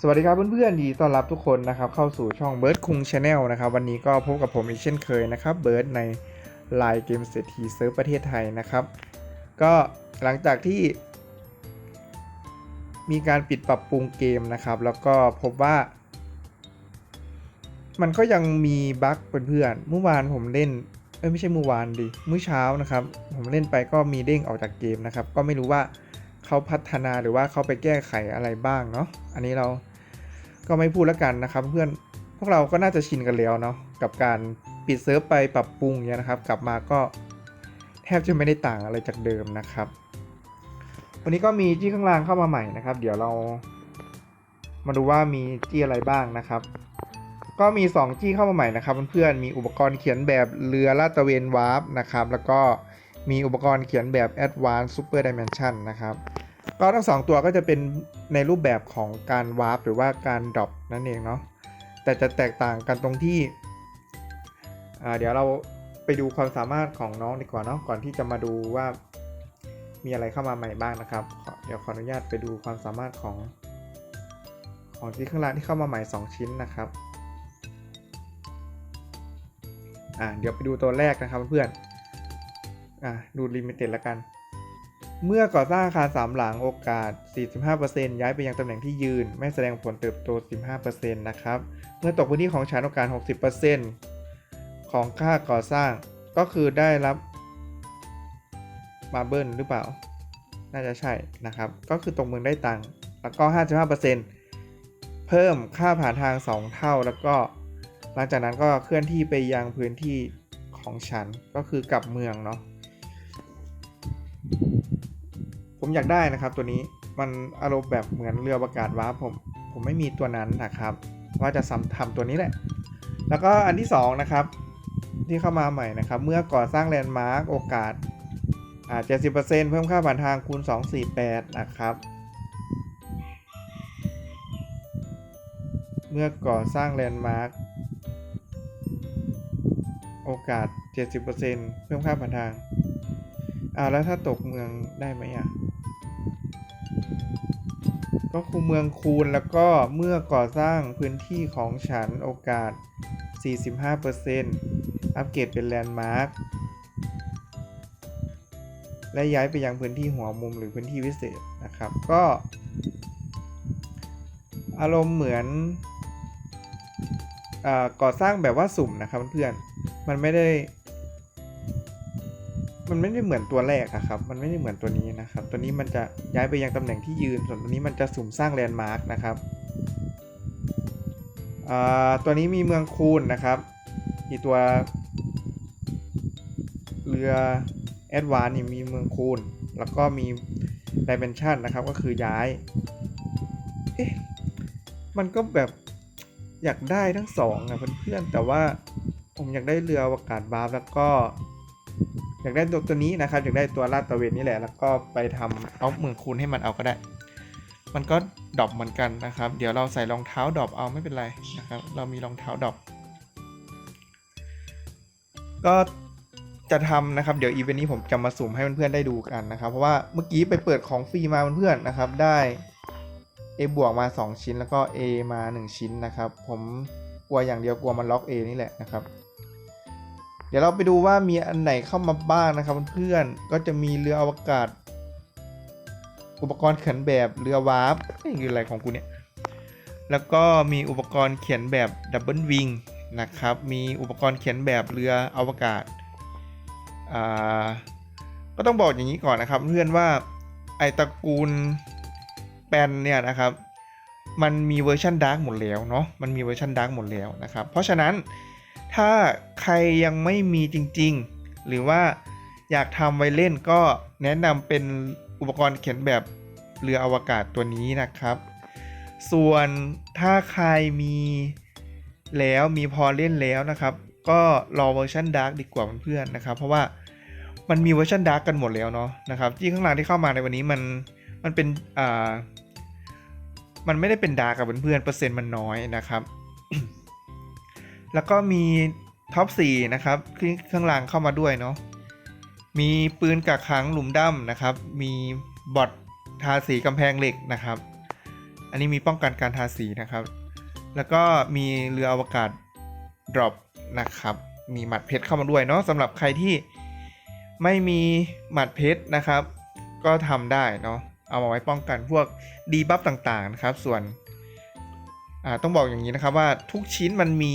สวัสดีครับเพื่อนๆดีต้อนรับทุกคนนะครับเข้าสู่ช่องเบิร์ดคุงชาแนลนะครับวันนี้ก็พบกับผมอีกเช่นเคยนะครับเบิร์ดในไลน์เกมเศรษฐีเซิร์ฟประเทศไทยนะครับ ก็หลังจากที่ มีการปิดปรับปรุงเกมนะครับ แล้วก็พบว่า มันก็ยังมีบั๊กเพื่อนๆเมื่อวานผมเล่นเอ้ยไม่ใช่เมื่อวานดิเมื่อเช้านะครับ ผมเล่นไปก็มีเด้งออกจากเกมนะครับ ก็ไม่รู้ว่า เขาพัฒนาหรือว่าเขาไปแก้ไขอะไรบ้างเนาะอันนี้เราก็ไม่พูดแล้วกันนะครับเพื่อนพวกเราก็น่าจะชินกันแล้วเนาะกับการปิดเซิร์ฟไปปรับปรุงเนี่ยนะครับ กลับมาก็แทบจะไม่ได้ต่างอะไรจากเดิมนะครับ วันนี้ก็มีจี้ข้างล่างเข้ามาใหม่นะครับ เดี๋ยวเรามาดูว่ามีจี้อะไรบ้างนะครับ ก็มี 2 จี้เข้ามาใหม่นะครับเพื่อนๆมีอุปกรณ์เขียนแบบเรือลาดตระเวนวาร์ปนะครับ แล้วก็มีอุปกรณ์เขียนแบบ Advanced Super Dimension นะครับ ก็ทั้งสองตัวก็จะเป็นในรูปแบบของการวาร์ปหรือว่าการดรอปนั่นเองเนาะแต่จะแตกต่างกันตรงที่เดี๋ยวเราไปดูความสามารถของน้องดีกว่าเนาะก่อนที่จะมาดูว่ามีอะไรเข้ามาใหม่บ้างนะครับ เดี๋ยวขออนุญาตไปดูความสามารถของ ของที่ข้างล่างที่เข้ามาใหม่ 2 ชิ้นนะครับอ่าเดี๋ยวไปดูตัวแรกนะครับเพื่อนอ่าดูลิมิเต็ดละกัน เมื่อก่อสร้างอาคารสามหลังโอกาส 45%ย้ายไปยังตำแหน่งที่ยืน ไม่แสดงผลเติบโต 15%นะครับ เมื่อตกพื้นที่ของฉันโอกาส 60%ของค่าก่อสร้างก็คือได้รับมาเบิลหรือเปล่า น่าจะใช่นะครับ ก็คือตกเมืองได้ตังค์แล้วก็ 55%เพิ่มค่าผ่านทาง 2 เท่า แล้วก็หลังจากนั้นก็เคลื่อนที่ไปยังพื้นที่ของฉันก็คือกลับเมืองเนาะ ผมอยากได้นะครับตัวนี้มันอารมณ์แบบเหมือนเรือประกาศว้าผมผมไม่มีตัวนั้นนะครับ ว่าจะซ้ำทำตัวนี้แหละ แล้วก็อันที่สองนะครับที่เข้ามาใหม่นะครับ เมื่อก่อสร้างแลนด์มาร์กโอกาสอ่าเจ็ดสิบเปอร์เซ็นต์เพิ่มค่าผ่านทางคูณสองสี่แปดนะครับเมื่อก่อสร้างแลนด์มาร์กโอกาส 70%เพิ่มค่าผ่านทาง อ่า แล้วถ้าตกเมืองได้ไหมอะ ก็คูเมืองคูณแล้วก็เมื่อก่อสร้างพื้นที่ของฉันโอกาส 45%อัปเกรดเป็นแลนด์มาร์คและย้ายไปยังพื้นที่หัวมุมหรือพื้นที่วิเศษนะครับ ก็อารมณ์เหมือนอาก่อสร้างแบบว่าสุ่มนะครับเพื่อนๆมันไม่ได้ มันไม่ได้เหมือนตัวแรกอะครับ มันไม่ได้เหมือนตัวนี้นะครับ ตัวนี้มันจะย้ายไปยังตำแหน่งที่ยืน ส่วนตัวนี้มันจะสุ่มสร้างแลนด์มาร์กนะครับตัวนี้มีเมืองคูนนะครับ มีตัวเรือแอดวานนี่มีเมืองคูน แล้วก็มีดิเมนชันนะครับ ก็คือย้าย เอ๊ะ มันก็แบบอยากได้ทั้งสองอะเพื่อนๆ แต่ว่าผมอยากได้เรืออวกาศบาร์แล้วก็ อยากได้ตัวตัวนี้นะครับอยากได้ตัวลาดตะเวนนี่แหละ แล้วก็ไปทำเอาเมืองคูณให้มันเอาก็ได้ มันก็ดรอปเหมือนกันนะครับ เดี๋ยวเราใส่รองเท้าดรอปเอาไม่เป็นไรนะครับ เรามีรองเท้าดรอปก็จะทำนะครับเดี๋ยวอีเวนต์นี้ผมจะมาสุ่มให้เพื่อนๆได้ดูกันนะครับ เพราะว่าเมื่อกี้ไปเปิดของฟรีมาเพื่อนๆนะครับ ได้ A บวกมา 2 ชิ้นแล้วก็ A มา 1 ชิ้นนะครับ ผมกลัวอย่างเดียวกลัวมันล็อก A นี่แหละนะครับ ดี๋ยวเราไปดูว่ามีอันไหนเข้ามาบ้างนะครับเพื่อนๆ ก็จะมีเรืออวกาศ อุปกรณ์เขียนแบบเรือวาร์ปนี่คืออะไรของกูเนี่ย แล้วก็มีอุปกรณ์เขียนแบบดับเบิลวิงนะครับ มีอุปกรณ์เขียนแบบเรืออวกาศ อ่า ก็ต้องบอกอย่างนี้ก่อนนะครับ เพื่อนว่าไอตระกูลแปนเนี่ยนะครับ มันมีเวอร์ชันดาร์กหมดแล้วเนาะ มันมีเวอร์ชันดาร์กหมดแล้วนะครับ เพราะฉะนั้น ถ้าใครยังไม่มีจริง ๆ หรือว่าอยากทำไว้เล่นก็แนะนำเป็นอุปกรณ์เขียนแบบเรืออวกาศตัวนี้นะครับ ส่วนถ้าใครมีแล้วมีพอเล่นแล้วนะครับ ก็รอเวอร์ชันดาร์กดีกว่าเพื่อนๆนะครับ เพราะว่ามันมีเวอร์ชันดาร์กกันหมดแล้วเนาะนะครับ ที่ข้างล่างที่เข้ามาในวันนี้มันมันเป็นอ่ามันไม่ได้เป็นดาร์กกับเพื่อนๆเปอร์เซ็นต์มันน้อยนะครับ แล้วก็มีท็อป4นะครับขึ้นข้างล่างเข้ามาด้วยเนาะมีปืนกักขังหลุมดำนะครับ มีบอททาสีกำแพงเหล็กนะครับ อันนี้มีป้องกันการทาสีนะครับ แล้วก็มีเรืออวกาศ drop นะครับ มีหมัดเพชรเข้ามาด้วยเนาะสำหรับใครที่ไม่มีหมัดเพชรนะครับ ก็ทำได้เนาะเอามาไว้ป้องกันพวกดีบัฟต่างๆนะครับ ส่วนต้องบอกอย่างนี้นะครับว่าทุกชิ้นมันมี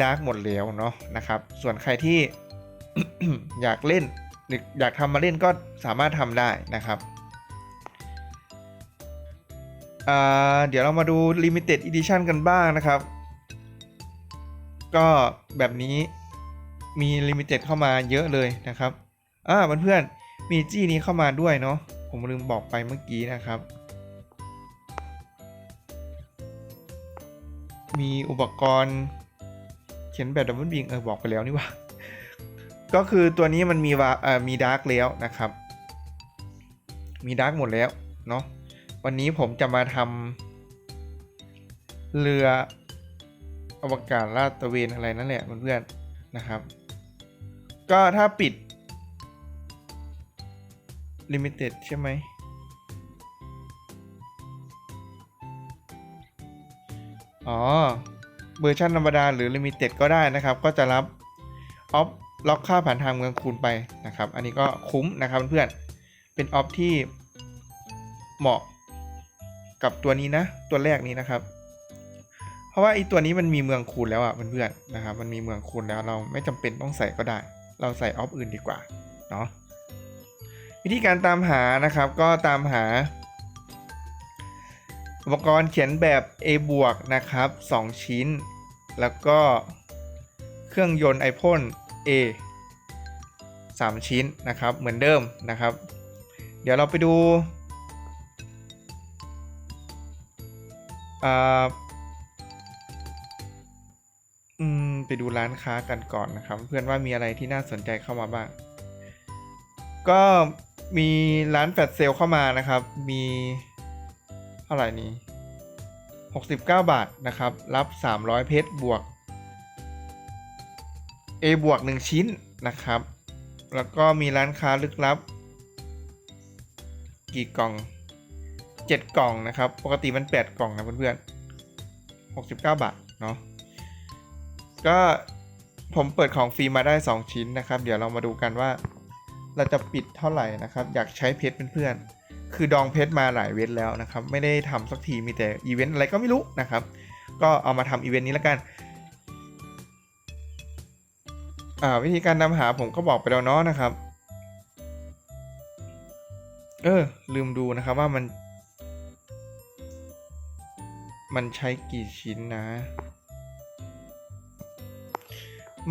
ดาร์กหมดแล้วเนาะนะครับ ส่วนใครที่อยากเล่นหรืออยากทำมาเล่นก็สามารถทำได้นะครับอ่าเดี๋ยวเรามาดู Limited Edition กันบ้างนะครับ ก็แบบนี้มี Limited เข้ามาเยอะเลยนะครับอ่าเพื่อนๆมีจี้นี้เข้ามาด้วยเนาะผมลืมบอกไปเมื่อกี้นะครับ มีอุปกรณ์ ขียนแบบดับเบิลบิงเออบอกไปแล้วนี่ว่าก็คือตัวนี้มันมีวาเอ่อมีดาร์กแล้วนะครับ มีดาร์กหมดแล้วเนาะวันนี้ผมจะมาทำเรืออวกาศลาดตระเวนอะไรนั่นแหละเพื่อนๆนะครับ ก็ถ้าปิด Limited ใช่ไหมอ๋อ เวอร์ชันธรรมดาหรือ Limited ก็ได้นะครับ ก็จะรับออฟล็อกค่าผ่านทางเมืองคูณไปนะครับ อันนี้ก็คุ้มนะครับเพื่อนเป็นออฟที่เหมาะกับตัวนี้นะ ตัวแรกนี้นะครับ เพราะว่าไอตัวนี้มันมีเมืองคูณแล้วอะเพื่อนๆนะครับ มันมีเมืองคูณแล้วเราไม่จำเป็นต้องใส่ก็ได้ เราใส่ออฟอื่นดีกว่าเนาะวิธีการตามหานะครับก็ตามหา อุปกรณ์เขียนแบบ A บวกนะครับ 2 ชิ้น แล้วก็เครื่องยนต์ iPhone A 3 ชิ้นนะครับ เหมือนเดิมนะครับ เดี๋ยวเราไปดูอ่าอืมไปดูร้านค้ากันก่อนนะครับ เพื่อนว่ามีอะไรที่น่าสนใจเข้ามาบ้าง ก็มีร้านแฟลชเซลเข้ามานะครับ มี เท่าไหร่นี้ 69 บาทนะครับ รับ 300 เพชรบวก A บวก 1 ชิ้นนะครับ แล้วก็มีร้านค้าลึกลับ กี่กล่อง 7 กล่องนะครับ ปกติมัน 8 กล่องนะเพื่อนๆ 69 บาทเนาะ ก็ผมเปิดของฟรีมาได้ 2 ชิ้นนะครับ เดี๋ยวเรามาดูกันว่าเราจะปิดเท่าไหร่นะครับ อยากใช้เพชรเพื่อนๆ คือดองเพชรมาหลายเวนแล้วนะครับ ไม่ได้ทำสักทีมีแต่อีเวนต์อะไรก็ไม่รู้นะครับ ก็เอามาทำอีเวนต์นี้แล้วกันอ่าวิธีการนำหาผมก็บอกไปแล้วเนาะนะครับ เออ ลืมดูนะครับว่ามัน มันใช้กี่ชิ้นนะ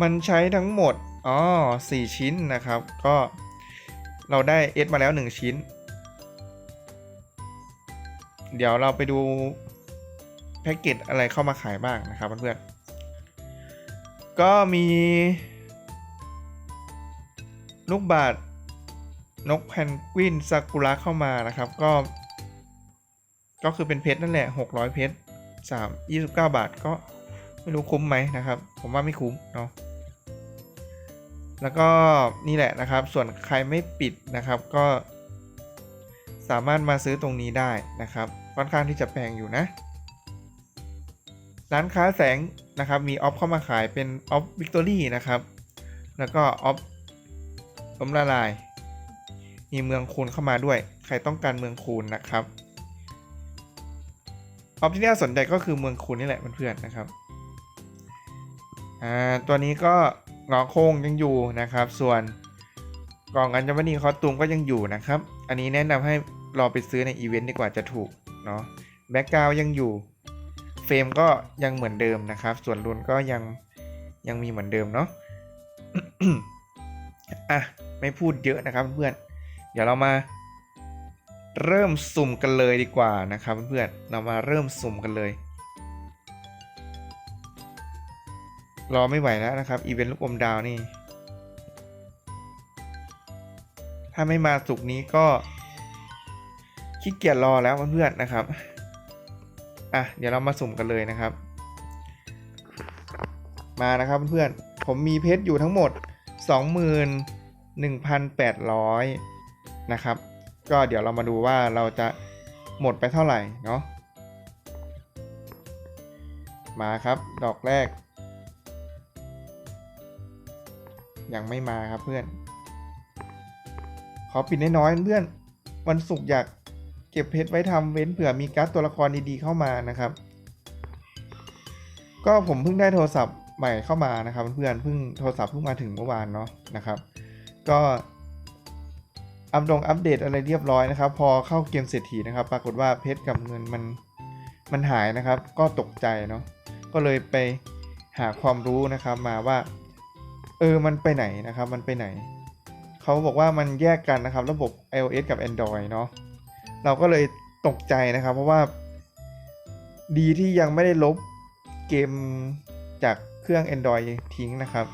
มันใช้ทั้งหมด อ๋อสี่ชิ้นนะครับ ก็เราได้ S มาแล้ว 1 ชิ้น เดี๋ยวเราไปดูแพ็กเกจอะไรเข้ามาขายบ้างนะครับเพื่อนๆก็มี ลูกบาทนกแพนกวินซากุระเข้ามานะครับก็ ก็คือเป็นเพชรนั่นแหละ 600 เพชร3 29 บาทก็ไม่รู้คุ้มไหมนะครับ ผมว่าไม่คุ้มเนาะแล้วก็นี่แหละนะครับ ส่วนใครไม่ปิดนะครับก็ สามารถมาซื้อตรงนี้ได้นะครับ ค่อนข้างที่จะแพงอยู่นะ ร้านค้าแสงนะครับมีออฟเข้ามาขายเป็นออฟวิกตอรี่นะครับ แล้วก็ออฟล้มละลาย มีเมืองคูณเข้ามาด้วย ใครต้องการเมืองคูณนะครับออฟที่น่าสนใจก็คือเมืองคูณนี่แหละเพื่อนๆนะครับอ่าตัวนี้ก็งอโค้งยังอยู่นะครับ ส่วนกล่องอัญมณีคอสตูมก็ยังอยู่นะครับ อันนี้แนะนำให้ รอไปซื้อในอีเวนต์ดีกว่าจะถูกเนาะแบ็กกราวยังอยู่เฟรมก็ยังเหมือนเดิมนะครับ ส่วนรุนก็ยังยังมีเหมือนเดิมเนาะอะไม่พูดเยอะนะครับเพื่อนเดี๋ยวเรามาเริ่มสุ่มกันเลยดีกว่านะครับเพื่อนเรามาเริ่มสุ่มกันเลย รอไม่ไหวแล้วนะครับอีเวนต์ลูกอมดาวนี่ ถ้าไม่มาสุกนี้ก็ ขี้เกียจรอแล้วเพื่อนๆนะครับ อะเดี๋ยวเรามาสุ่มกันเลยนะครับ มานะครับเพื่อนๆผมมีเพชรอยู่ทั้งหมด 21,800 นะครับ ก็เดี๋ยวเรามาดูว่าเราจะหมดไปเท่าไหร่เนาะ มาครับดอกแรก ยังไม่มาครับเพื่อน ขอปิดน้อยๆเพื่อนวันศุกร์อยาก เก็บเพชรไว้ทำเว้นเผื่อมีการ์ดตัวละครดีๆเข้ามานะครับ ก็ผมเพิ่งได้โทรศัพท์ใหม่เข้ามานะครับเพื่อนเพิ่งโทรศัพท์เพิ่งมาถึงเมื่อวานเนาะนะครับ ก็อัปดงอัปเดตอะไรเรียบร้อยนะครับ พอเข้าเกมเศรษฐีนะครับ ปรากฏว่าเพชรกับเงินมันมันหายนะครับ ก็ตกใจเนาะก็เลยไปหาความรู้นะครับมาว่า เออมันไปไหนนะครับ มันไปไหน เขาบอกว่ามันแยกกันนะครับ ระบบ iOS กับ Android เนาะ เราก็เลยตกใจนะครับ เพราะว่า ดีที่ยังไม่ได้ลบเกมจากเครื่อง Android ทิ้งนะครับ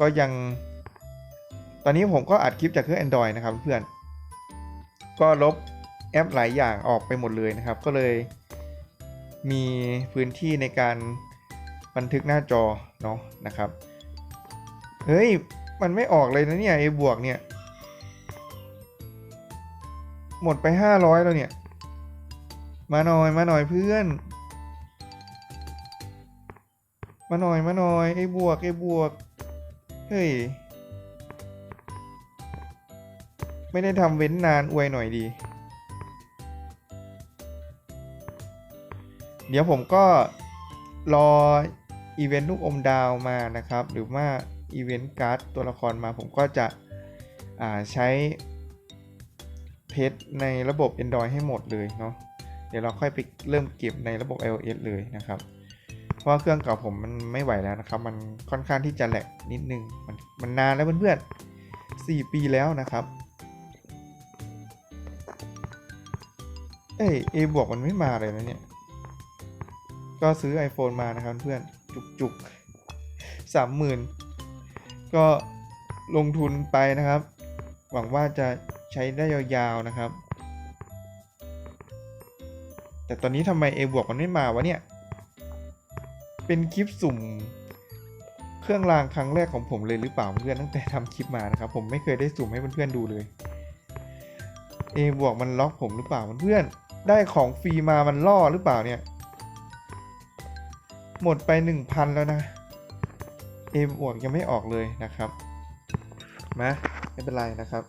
ก็ยังตอนนี้ผมก็อัดคลิปจากเครื่อง Android นะครับเพื่อน ก็ลบแอปหลายอย่างออกไปหมดเลยนะครับ ก็เลยมีพื้นที่ในการบันทึกหน้าจอเนาะนะครับ เฮ้ย มันไม่ออกเลยนะเนี่ยไอ้บวกเนี่ย หมดไป500แล้วเนี่ย มาหน่อยมาหน่อยเพื่อน มาหน่อยมาหน่อยไอ้บวกไอ้บวก เฮ้ย ไม่ได้ทำเว้นนานอวยหน่อยดี เดี๋ยวผมก็รออีเวนต์ลูกอมดาวมานะครับ หรือว่าอีเวนต์การ์ดตัวละครมาผมก็จะใช้ เพชรในระบบ Android ให้หมดเลยเนาะเดี๋ยวเราค่อยไปเริ่มเก็บในระบบ iOS เลยนะครับ เพราะเครื่องเก่าผมมันไม่ไหวแล้วนะครับ มันค่อนข้างที่จะแหลกนิดนึง มันมันนานแล้วเพื่อนๆ 4 ปีแล้วนะครับ เอ้ย A บวกมันไม่มาเลยนะเนี่ย ก็ซื้อ iPhone มานะครับเพื่อนจุกจุกสามหมื่นก็ลงทุนไปนะครับ หวังว่าจะ ใช้ได้ยาวๆนะครับ แต่ตอนนี้ทำไม A บวกมันไม่มาวะเนี่ย เป็นคลิปสุ่ม เครื่องรางครั้งแรกของผมเลยหรือเปล่าเพื่อนตั้งแต่ทำคลิปมานะครับ ผมไม่เคยได้สุ่มให้เพื่อนๆดูเลย A บวกมันล็อกผมหรือเปล่าเพื่อนๆได้ของฟรีมามันล่อหรือเปล่าเนี่ย หมดไป 1,000 แล้วนะ A บวกยังไม่ออกเลยนะครับมาไม่เป็นไรนะครับ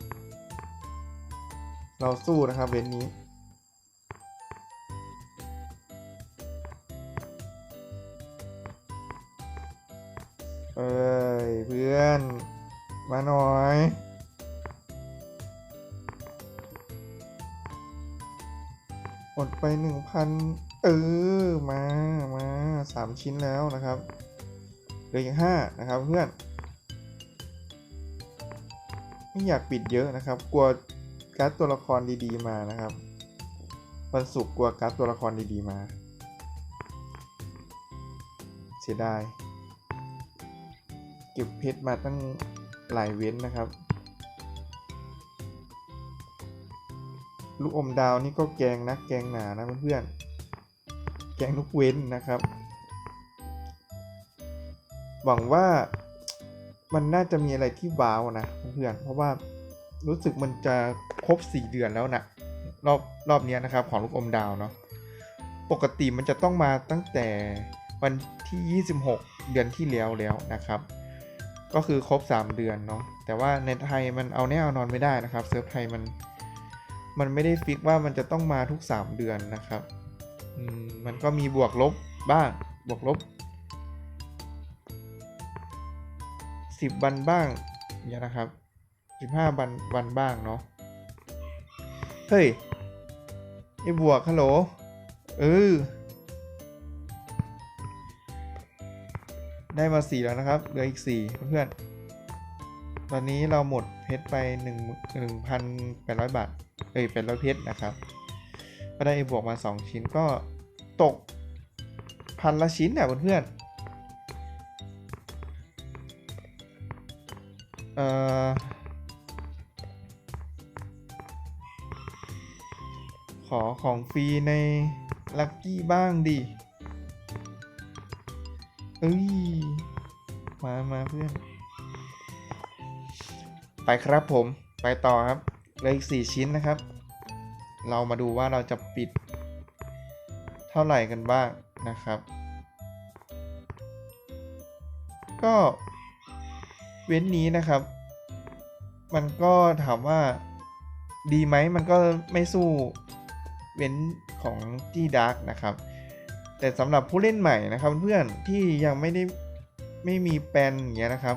เราสู้นะครับเว้นนี้ เอ้ย เพื่อน มาหน่อยหมดไปหนึ่งพันเออ มามาสามชิ้นแล้วนะครับเหลืออีกห้านะครับเพื่อน ไม่อยากปิดเยอะนะครับ กลัว การ์ดตัวละครดีๆมานะครับวันศุกร์กลัวการ์ดตัวละครดีๆมา เสียดาย เก็บเพชรมาตั้งหลายเว้นนะครับ ลูกอมดาวนี่ก็แกงนะแกงหนานะเพื่อนๆแกงลูกเว้นนะครับ หวังว่ามันน่าจะมีอะไรที่ว้าวนะเพื่อนๆเพราะว่ารู้สึกมันจะ ครบ 4 เดือนแล้วนะรอบรอบนี้นะครับของลูกอมดาวเนาะปกติมันจะต้องมาตั้งแต่วันที่ 26 เดือนที่แล้วแล้วนะครับ ก็คือครบ 3 เดือนเนาะแต่ว่าในไทยมันเอาแน่เอานอนไม่ได้นะครับเซิร์ฟไทยมันมันไม่ได้ฟิกว่ามันจะต้องมาทุก 3 เดือนนะครับมมันก็มีบวกลบบ้างบวกลบ 10 วันบ้างเนี่ยนะครับ 15 วันวันบ้างเนาะ เฮ้ยไอ้บวกฮัลโหลเออได้มา4แล้วนะครับ เหลืออีก4เพื่อน ตอนนี้เราหมดเพชรไป1 1,800บาท เอ้ย800เพชรนะครับ ก็ได้บวกมา2ชิ้นก็ตกพันละชิ้นอะเพื่อนเอ่อ ขอของฟรีในลักกี้บ้างดิ เอ้ย มามาเพื่อน ไปครับผม ไปต่อครับเหลืออีกสี่ชิ้นนะครับ เรามาดูว่าเราจะปิด เท่าไหร่กันบ้างนะครับ ก็เว้นนี้นะครับ มันก็ถามว่าดีไหมมันก็ไม่สู้ นของจีดาร์กนะครับ แต่สำหรับผู้เล่นใหม่นะครับเพื่อนที่ยังไม่ได้ไม่มีแปลนอย่างเงี้ยนะครับ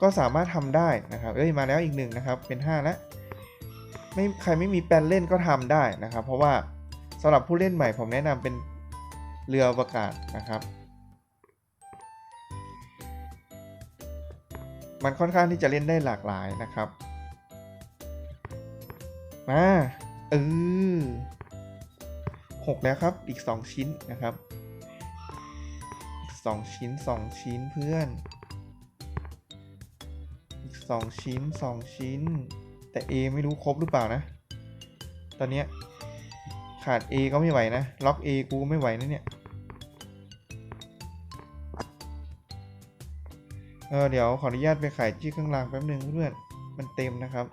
ก็สามารถทำได้นะครับเอ้ยมาแล้วอีกหนึ่งนะครับเป็น5แล้วไม่ใครไม่มีแปลนเล่นก็ทำได้นะครับ เพราะว่าสำหรับผู้เล่นใหม่ผมแนะนำเป็นเรืออวกาศนะครับ มันค่อนข้างที่จะเล่นได้หลากหลายนะครับ มาเออ หกแล้วครับ อีก 2 ชิ้นนะครับอีก2ชิ้น 2 ชิ้นเพื่อน อีก 2 ชิ้น 2 ชิ้น แต่ A ไม่รู้ครบหรือเปล่านะ ตอนเนี้ยขาด A ก็ไม่ไหวนะ ล็อก A กูไม่ไหวนะเนี่ย เออเดี๋ยวขออนุญาตไปขายจี้ข้างล่างแป๊บหนึงเพื่อน มันเต็มนะครับ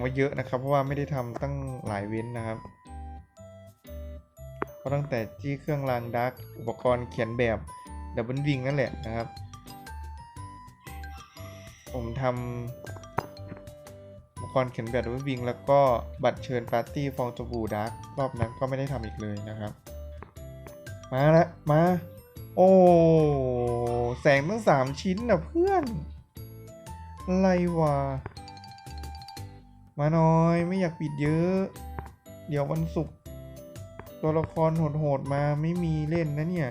ไว้เยอะนะครับ เพราะว่าไม่ได้ทำตั้งหลายเว้นนะครับก็ตั้งแต่จี้เครื่องรางดักอุปกรณ์เขียนแบบดับเบิลวิงนั่นแหละนะครับ ผมทำอุปกรณ์เขียนแบบดับเบิลวิงแล้วก็บัตรเชิญปาร์ตี้ฟองสบู่ดักรอบนั้นก็ไม่ได้ทำอีกเลยนะครับ มาละมา โอ้ แสงตั้งสามชิ้นนะเพื่อน อะไรวะ มาหน่อยไม่อยากปิดเยอะ เดี๋ยววันศุกร์ตัวละครโหดๆมาไม่มีเล่นนะเนี่ย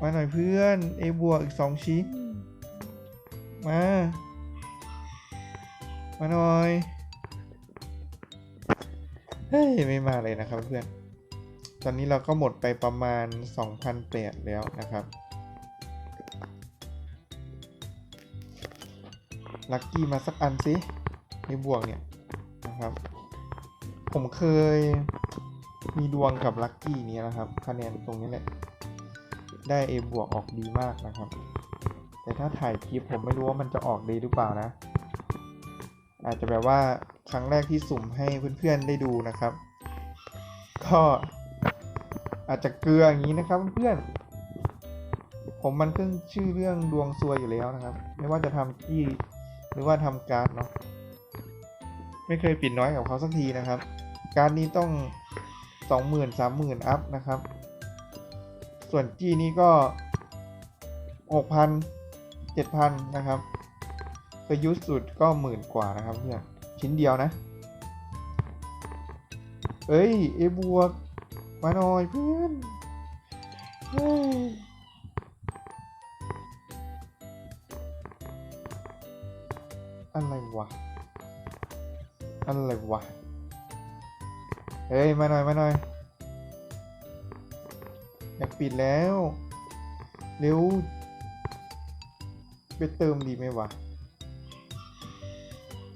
มาหน่อยเพื่อน A บวกอีกสองชิ้น มา มาหน่อย เฮ้ย ไม่มาเลยนะครับเพื่อน ตอนนี้เราก็หมดไปประมาณ2,008แล้วนะครับ ลัคกี้มาสักอันสิในบวกเนี่ยนะครับ ผมเคยมีดวงกับลัคกี้นี้นะครับคะแนนตรงนี้แหละ ได้ A บวกออกดีมากนะครับ แต่ถ้าถ่ายคลิปผมไม่รู้ว่ามันจะออกดีหรือเปล่านะ อาจจะแบบว่าครั้งแรกที่สุ่มให้เพื่อนๆได้ดูนะครับ ก็อาจจะเกลืออย่างนี้นะครับเพื่อนผมมันขึ้นชื่อเรื่องดวงซวยอยู่แล้วนะครับ ไม่ว่าจะทำที่ หรือว่าทำการ์ดเนาะไม่เคยปิดน้อยกับเขาสักทีนะครับ การดนี้ต้องสองหมื่นสามหมื่นอัพนะครับ ส่วนจี้นี้ก็หกพันเจ็ดพันนะครับเคยยุดสุดก็หมื่นกว่านะครับเพื่อนชิ้นเดียวนะ เอ้ยเอบวก มาหน่อยเพื่อน วะอะไรวะ เฮ้ย มาหน่อย มาหน่อย อยากปิดแล้ว เร็ว ไปเติมดีไหมวะ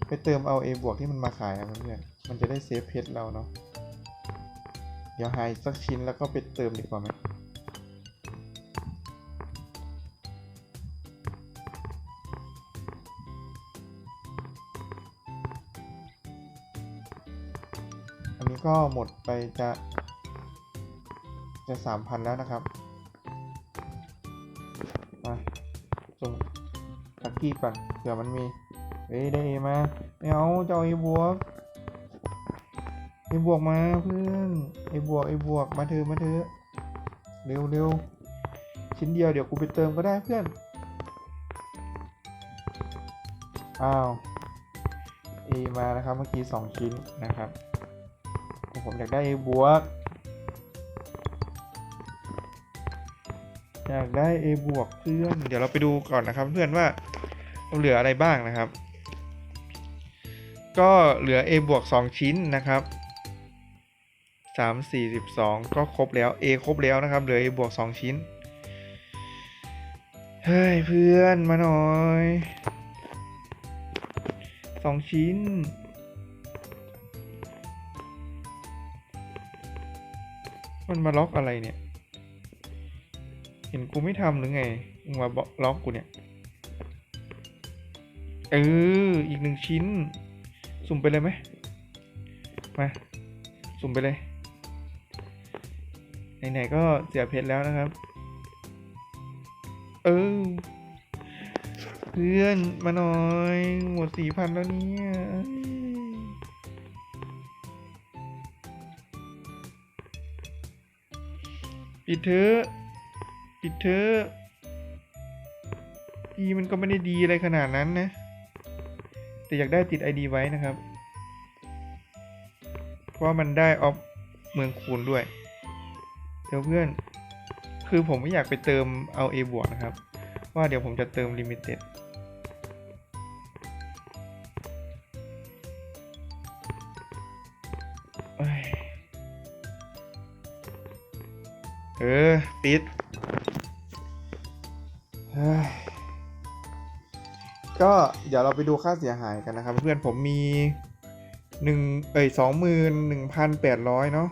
ไปเติมเอา A บวกที่มันมาขายอะเพื่อนมันจะได้เซฟเพชรเราเนาะ เดี๋ยวหายสักชิ้นแล้วก็ไปเติมดีกว่าไหม ก็หมดไปจะ จะสามพันแล้วนะครับมาส่งลักกี้ก่อนเผื่อมันมี เฮ้ย ได้เอมาไม่เอาจะเอาเอบวกเอบวกมาเพื่อนเอบวกเอบวกมาเถอะมาเถอะเร็วเร็วชิ้นเดียวเดี๋ยวกูไปเติมก็ได้เพื่อน อ้าวเอมานะครับเมื่อกี้สองชิ้นนะครับ ผมอยากได้เอบวก อยากได้ A บวกเพื่อน เดี๋ยวเราไปดูก่อนนะครับ เพื่อนว่าเราเหลืออะไรบ้างนะครับ ก็เหลือ A บวก2ชิ้นนะครับ3 4 12 ก็ครบแล้ว A ครบแล้วนะครับ เหลือ A บวก2ชิ้น เฮ้ย เพื่อนมาหน่อย 2 ชิ้น มันมาล็อกอะไรเนี่ย เห็นกูไม่ทำหรือไงมึงมาล็อกกูเนี่ย เออ อีกหนึ่งชิ้น สุ่มไปเลยไหมมา สุ่มไปเลย ไหนๆก็เสียเพชรแล้วนะครับ เออ เพื่อนมาหน่อย หมดสี่พันแล้วเนี่ยเอ้ย ปิดเถอะปิดเถอะอีมันก็ไม่ได้ดีอะไรขนาดนั้นนะ แต่อยากได้ติดไอดีไว้นะครับ เพราะมันได้ออฟเมืองคูณด้วย เดี๋ยวเพื่อน คือผมไม่อยากไปเติมเอา A บวกนะครับ ว่าเดี๋ยวผมจะเติมลิมิเต็ด เออ ติด ก็เดี๋ยวเราไปดูค่าเสียหายกันนะครับ เพื่อนผมมีหนึ่งเอ้ยสองหมื่นหนึ่งพันแปดร้อยเนาะ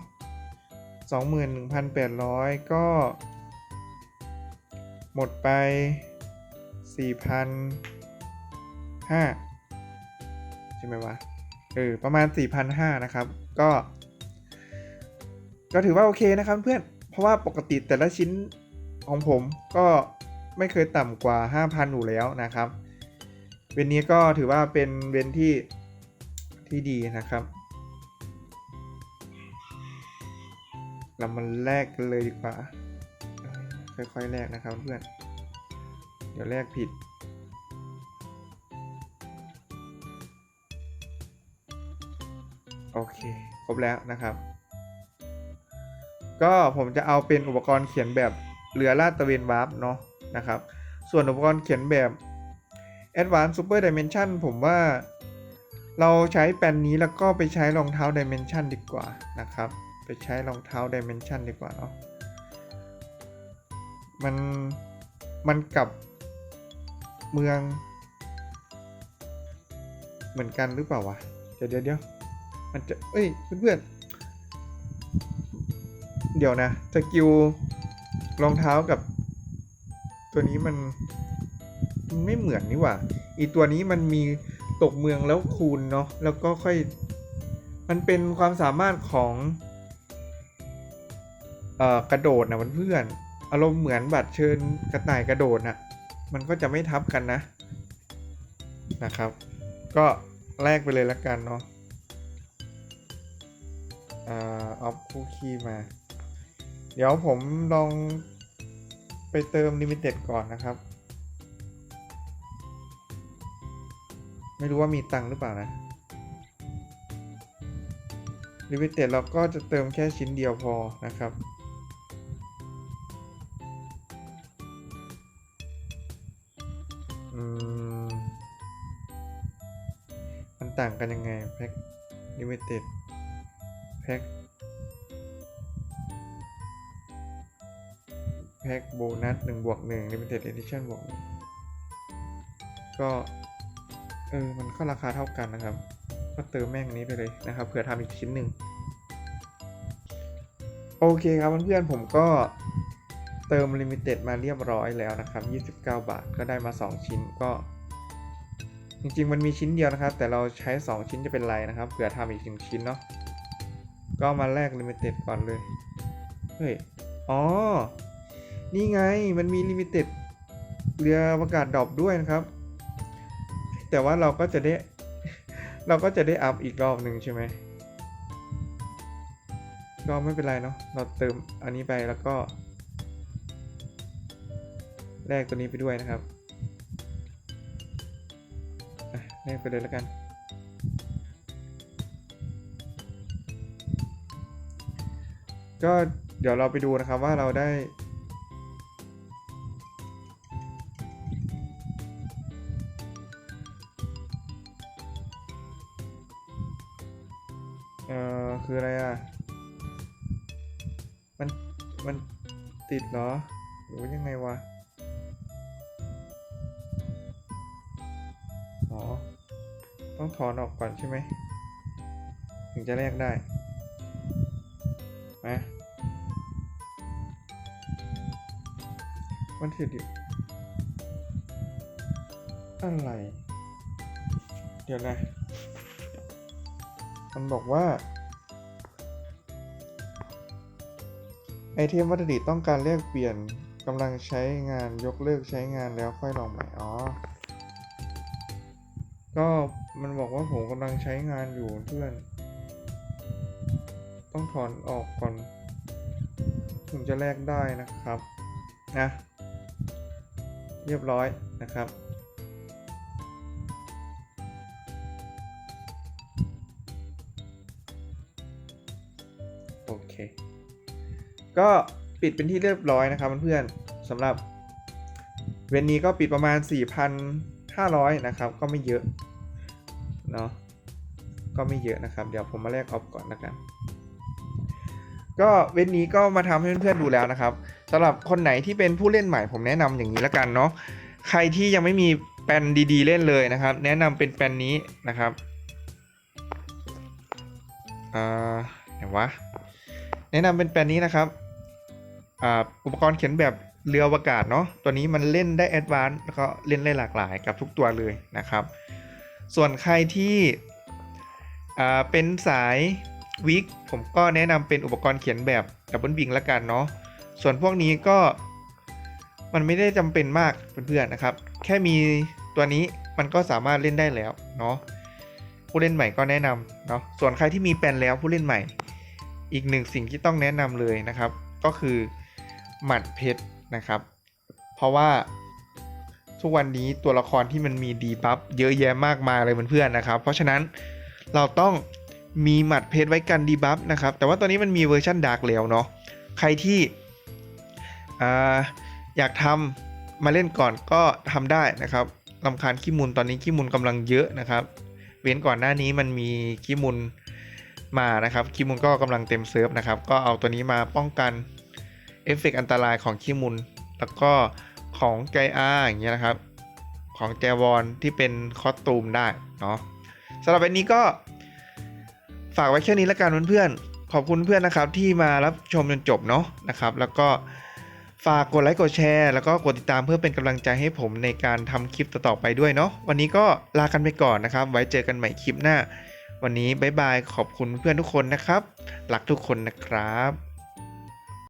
สองหมื่นหนึ่งพันแปดร้อยก็ หมดไปสี่พันห้าใช่ไหมวะ เออ ประมาณสี่พันห้านะครับ ก็ ก็ถือว่าโอเคนะครับเพื่อน ราะว่าปกติแต่ละชิ้นของผมก็ไม่เคยต่ำกว่า 5,000อยู่แล้วนะครับ เวนนี้ก็ถือว่าเป็นเวนที่ที่ดีนะครับ เรามาแลกกันเลยดีกว่า ค่อยๆแลกนะครับเพื่อน เดี๋ยวแลกผิดโอเค ครบแล้วนะครับ ก็ผมจะเอาเป็นอุปกรณ์เขียนแบบเรือลาดตระเวนวาร์ปเนาะนะครับ ส่วนอุปกรณ์เขียนแบบ Advanced Super Dimension ผมว่าเราใช้แปนนี้แล้วก็ไปใช้รองเท้า Dimension ดีกว่านะครับ ไปใช้รองเท้า Dimension ดีกว่าเนาะมันมันกับเมือง เหมือนกันหรือเปล่าวะ เดี๋ยวเดี๋ยวมันจะ เอ้ยเพื่อน เดี๋ยวนะสกิลรองเท้ากับ ตัวนี้มันไม่เหมือนนี่หว่า อีตัวนี้มันมีตกเมืองแล้วคูณเนาะแล้วก็ค่อย มันเป็นความสามารถของเอ่อกระโดดนะเพื่อนอารมณ์เหมือนบัตรเชิญกระต่ายกระโดดนะมันก็จะไม่ทับกันนะนะครับ ก็แลกไปเลยละกันเนาะอ่าออฟคู่คีมา เดี๋ยวผมลองไปเติมลิมิเต็ดก่อนนะครับ ไม่รู้ว่ามีตังค์หรือเปล่านะลิมิเต็ดเราก็จะเติมแค่ชิ้นเดียวพอนะครับอืมมันต่างกันยังไงแพ็คลิมิเต็ดแพ็ค พ็คโบนัสหนึ่งบวกหนึ่งลิมิเต็ดเอดิชั่นบวกหนึ่งก็เออมันก็ราคาเท่ากันนะครับ ก็เติมแม่งนนี้ไปเลยนะครับเผื่อทำอีกชิ้นหนึ่งโอเคครับเพื่อนๆผมก็เติมลิมิเต็ดมาเรียบร้อยแล้วนะครับ 29 บาทก็ได้มา 2 ชิ้นก็ จริงๆ มันมีชิ้นเดียวนะครับ แต่เราใช้ 2 ชิ้นจะเป็นไรนะครับ เผื่อทำอีกหนึ่งชิ้นเนาะก็มาแลกลิมิเต็ดก่อนเลย เฮ้ย อ๋อ นี่ไงมันมีลิมิเต็ดเรือประกาศดรอปด้วยนะครับ แต่ว่าเราก็จะได้ เราก็จะได้อัพอีกรอบหนึ่งใช่ไหมก็ไม่เป็นไรเนาะเราเติมอันนี้ไปแล้วก็แลกตัวนี้ไปด้วยนะครับแลกไปเลยแล้วกัน ก็เดี๋ยวเราไปดูนะครับว่าเราได้ เหรอหรือยังไงวะ อ๋อ ต้องถอนออกก่อนใช่ไหม ถึงจะแลกได้มะมันถือดิอะไร เดี๋ยวนะ มันบอกว่า ไอเทมวัตถุดิบต้องการแลกเปลี่ยนกำลังใช้งานยกเลิกใช้งานแล้วค่อยลองใหม่อ๋อ ก็มันบอกว่าผมกำลังใช้งานอยู่เพื่อน ต้องถอนออกก่อน ถึงจะแลกได้นะครับ นะ เรียบร้อยนะครับ ก็ปิดเป็นที่เรียบร้อยนะครับเพื่อนๆสำหรับเวนนี้ก็ปิดประมาณ 4,500 นะครับ ก็ไม่เยอะเนาะก็ไม่เยอะนะครับ เดี๋ยวผมมาแลกออฟก่อนนะกัน ก็เวนนี้ก็มาทำให้เพื่อนๆดูแล้วนะครับสำหรับคนไหนที่เป็นผู้เล่นใหม่ผมแนะนำอย่างนี้ละกันเนาะใครที่ยังไม่มีแปนดีๆ เล่นเลยนะครับ แนะนำเป็นแปนนี้นะครับอ่าไหนวะแนะนำเป็นแปนนี้นะครับ อุปกรณ์เขียนแบบเรืออวกาศเนาะตัวนี้มันเล่นได้แอดวานซ์แล้วก็เล่นได้หลากหลายกับทุกตัวเลยนะครับ ส่วนใครที่เป็นสายวิกผมก็แนะนำเป็นอุปกรณ์เขียนแบบดับเบิลวิงละกันเนาะส่วนพวกนี้ก็มันไม่ได้จำเป็นมากเพื่อนๆนะครับ แค่มีตัวนี้มันก็สามารถเล่นได้แล้วเนาะผู้เล่นใหม่ก็แนะนำเนาะส่วนใครที่มีแปลนแล้วผู้เล่นใหม่ อีกหนึ่งสิ่งที่ต้องแนะนำเลยนะครับ ก็คือ หมัดเพชรนะครับ เพราะว่าทุกวันนี้ตัวละครที่มันมีดีบัฟเยอะแยะมากมายเลยเพื่อนๆนะครับ เพราะฉะนั้นเราต้องมีหมัดเพชรไว้กันดีบัฟนะครับ แต่ว่าตอนนี้มันมีเวอร์ชันดาร์กแล้วเนาะใครที่อ่าอยากทำมาเล่นก่อนก็ทำได้นะครับลำคาญขี้มูลตอนนี้ขี้มูลกำลังเยอะนะครับ เว้นก่อนหน้านี้มันมีขี้มูลมานะครับขี้มูลก็กำลังเต็มเซิร์ฟนะครับ ก็เอาตัวนี้มาป้องกัน เอฟเฟกต์อันตรายของขี้มูลแล้วก็ของไกอาอย่างเงี้ยนะครับ ของแจวอนที่เป็นคอสตูมได้เนาะสำหรับวันนี้ก็ฝากไว้แค่นี้แล้วกันเพื่อนๆขอบคุณเพื่อนนะครับที่มารับชมจนจบเนาะนะครับ แล้วก็ฝากกดไลค์กดแชร์ แล้วก็กดติดตามเพื่อเป็นกำลังใจให้ผมในการทำคลิปต่อๆไปด้วยเนาะวันนี้ก็ลากันไปก่อนนะครับ ไว้เจอกันใหม่คลิปหน้า วันนี้บ๊ายบายขอบคุณเพื่อนทุกคนนะครับรักทุกคนนะครับ